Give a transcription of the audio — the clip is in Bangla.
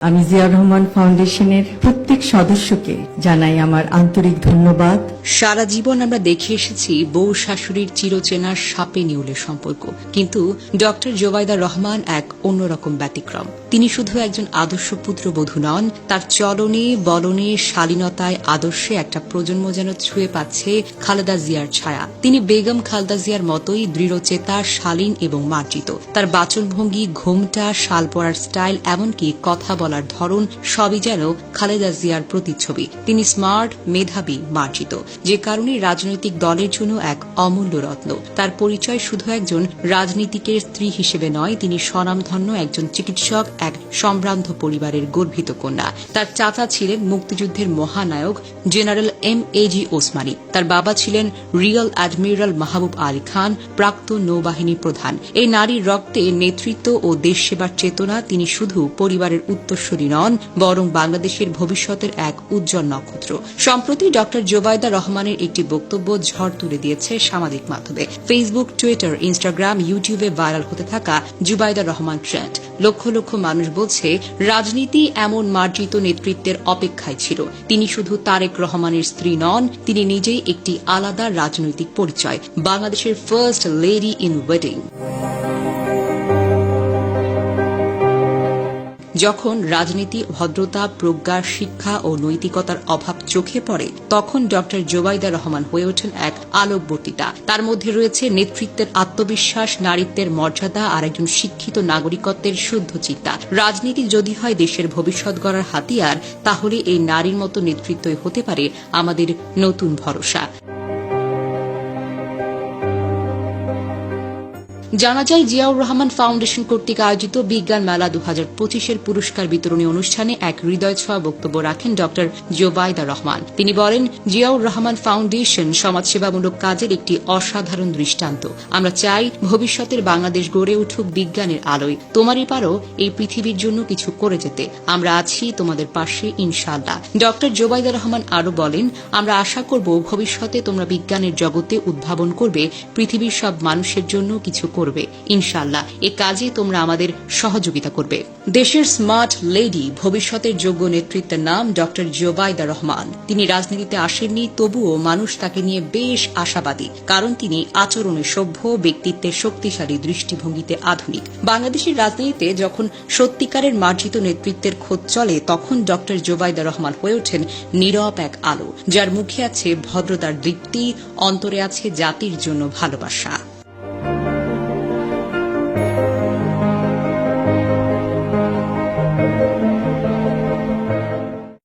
আমি জিয়া রহমান ফাউন্ডেশনের প্রত্যেক সদস্যকে জানাই আমার আন্তরিক ধন্যবাদ। সারা জীবন আমরা দেখে এসেছি বউ শাশুড়ির চিরচেনা সাপে নিউলের সম্পর্ক। কিন্তু ডক্টর জোবাইদা রহমান এক অন্যরকম ব্যতিক্রম। তিনি শুধু একজন আদর্শ পুত্রবধূ নন, তার চলনে, বলনে, শালীনতায়, আদর্শে একটা প্রজন্ম যেন ছুঁয়ে পাচ্ছে খালেদা জিয়ার ছায়া। তিনি বেগম খালেদা জিয়ার মতোই দৃঢ়চেতা, শালীন এবং মার্জিত। তার বাচনভঙ্গি, ঘোমটা, শাল পরার স্টাইল, এমনকি কথা বলার ধরন সবই যেন খালেদা জিয়ার প্রতিচ্ছবি। তিনি স্মার্ট, মেধাবী, মার্জিত। যে কারণে রাজনৈতিক দলের জন্য এক অমূল্য রত্ন। তার পরিচয় শুধু একজন রাজনীতিকের স্ত্রী হিসেবে নয়, তিনি স্বনামধন্য একজন চিকিৎসক, এক সম্ভ্রান্ত পরিবারের গর্ভিত কন্যা। তার চাচা ছিলেন মুক্তিযুদ্ধের মহানায়ক general M A G Osmani. তার বাবা ছিলেন রিয়াল অ্যাডমিরাল মাহবুব আলী খান, প্রাক্তন নৌবাহিনী প্রধান। এই নারীর রক্তে নেতৃত্ব ও দেশ সেবার চেতনা তিনি শুধু পরিবারের উত্তরসূরি নন, বরং বাংলাদেশের ভবিষ্যতের এক উজ্জ্বল নক্ষত্র। সম্প্রতি ডক্টর জোবায়দা রহমানের একটি বক্তব্য ঝড় তুলে দিয়েছে সামাজিক মাধ্যমে। ফেসবুক টুইটার ইনস্টাগ্রাম ইউটিউবে ভাইরাল হতে থাকা জুবাইদা রহমান ট্রেন্ড লক্ষ লক্ষ মানুষ বলছে, রাজনীতি এমন মার্জিত নেতৃত্বের অপেক্ষায় ছিল। তিনি শুধু তারেক রহমানের স্ত্রী নন, তিনি নিজেই একটি আলাদা রাজনৈতিক পরিচয়। বাংলাদেশের ফার্স্ট লেডি ইন ওয়েডিং যখন রাজনীতি, ভদ্রতা, প্রজ্ঞা, শিক্ষা ও নৈতিকতার অভাব চোখে পড়ে, তখন ডক্টর জোবাইদা রহমান হয়ে ওঠেন এক আলোকবর্তিতা। তার মধ্যে রয়েছে নেতৃত্বের আত্মবিশ্বাস, নারীত্বের মর্যাদা আর একজন শিক্ষিত নাগরিকত্বের শুদ্ধ চিন্তা। রাজনীতি যদি হয় দেশের ভবিষ্যৎ গড়ার হাতিয়ার, তাহলে এই নারীর মতো নেতৃত্বই হতে পারে আমাদের নতুন ভরসা। জানা যায়, জিয়াউর রহমান ফাউন্ডেশন কর্তৃক আয়োজিত বিজ্ঞান মেলা দু হাজার পঁচিশের পুরস্কার বিতরণী অনুষ্ঠানে এক হৃদয় ছোঁয়া বক্তব্য রাখেন ড. জোবাইদা রহমান। তিনি বলেন, জিয়াউর রহমান ফাউন্ডেশন সমাজসেবামূলক কাজের একটি অসাধারণ দৃষ্টান্ত। আমরা চাই ভবিষ্যতের বাংলাদেশ গড়ে উঠুক বিজ্ঞানের আলোয়। তোমারই পারো এই পৃথিবীর জন্য কিছু করে যেতে। আমরা আছি তোমাদের পাশে, ইনশাআল্লাহ। ড. জোবাইদা রহমান আরও বলেন, আমরা আশা করব ভবিষ্যতে তোমরা বিজ্ঞানের জগতে উদ্ভাবন করবে। পৃথিবীর সব মানুষের জন্য কিছু করবে। ইনশাআল্লাহ, এ কাজে তোমরা আমাদের সহযোগিতা করবে। দেশের স্মার্ট লেডি, ভবিষ্যতের যোগ্য নেতৃত্বের নাম ডক্টর জোবাইদা রহমান। তিনি রাজনীতিতে আসেননি, তবুও মানুষ তাকে নিয়ে বেশ আশাবাদী, কারণ তিনি আচরণে সভ্য ব্যক্তিত্বে শক্তিশালী দৃষ্টিভঙ্গিতে আধুনিক। বাংলাদেশের রাজনীতিতে যখন সত্যিকারের মার্জিত নেতৃত্বের খোঁজ চলে, তখন ডক্টর জোবাইদা রহমান হয়ে ওঠেন নীরব এক আলো, যার মুখে আছে ভদ্রতার দীপ্তি, অন্তরে আছে জাতির জন্য ভালোবাসা।